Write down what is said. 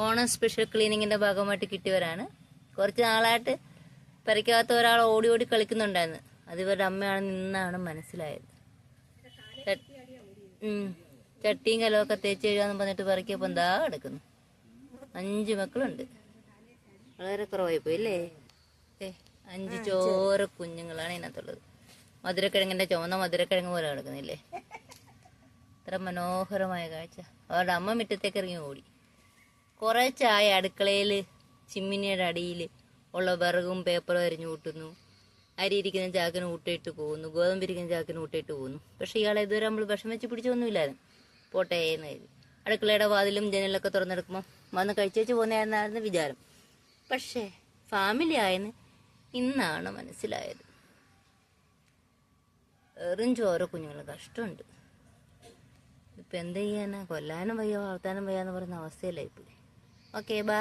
Onam special ക്ലീനിങ്ങിന്റെ ഭാഗമായിട്ട് കിട്ടിയവരാണ്. കുറച്ച് നാളായിട്ട് പരിക്കാത്ത ഒരാൾ ഓടി ഓടി കളിക്കുന്നുണ്ടായിരുന്നു. അത് ഇവരുടെ അമ്മയാണെന്ന് ഇന്നാണ് മനസ്സിലായത്. ചട്ടിയും കലമൊക്കെ തേച്ച് കഴിയാന്ന് പറഞ്ഞിട്ട് പറിക്കപ്പോ എന്താ കിടക്കുന്നു. അഞ്ച് മക്കളുണ്ട്. വളരെ കുറവായി പോയി അല്ലേ? ഏ അഞ്ച് ചോര കുഞ്ഞുങ്ങളാണ് ഇതിനകത്തുള്ളത്. മധുരക്കിഴങ്ങിന്റെ ചുവന്ന മധുരക്കിഴങ്ങ് പോലെ കിടക്കുന്നില്ലേ? ഇത്ര മനോഹരമായ കാഴ്ച. അവരുടെ അമ്മ മുറ്റത്തേക്ക് ഇറങ്ങി ഓടി. കുറേ ചായ അടുക്കളയിൽ ചിമ്മിനിയുടെ അടിയിൽ ഉള്ള വിറകും പേപ്പറും അരിഞ്ഞു കൂട്ടുന്നു. അരി ഇരിക്കുന്ന ചാക്കിന് ഊട്ടിയിട്ട് പോകുന്നു. ഗോതമ്പ് ഇരിക്കുന്ന ചാക്കിന് ഊട്ടിയിട്ട് പോകുന്നു. പക്ഷെ ഇയാളെ ഇതുവരെ നമ്മൾ വിഷം വെച്ച് പിടിച്ചൊന്നുമില്ലായിരുന്നു. പോട്ടെ എന്ന് കരുതി. അടുക്കളയുടെ വാതിലും ജനലൊക്കെ തുറന്നെടുക്കുമ്പോൾ വന്ന് കഴിച്ചേച്ച് പോകുന്നതായിരുന്നായിരുന്നു വിചാരം. പക്ഷേ ഫാമിലി ആയെന്ന് ഇന്നാണ് മനസ്സിലായത്. വെറും ചോര കുഞ്ഞുങ്ങൾ കഷ്ടമുണ്ട്. ഇപ്പം എന്ത് ചെയ്യാനാ? കൊല്ലാനും വയ്യ വളർത്താനും വയ്യ എന്ന് പറയുന്ന അവസ്ഥയിലായിപ്പോയി Oke, okay, bye.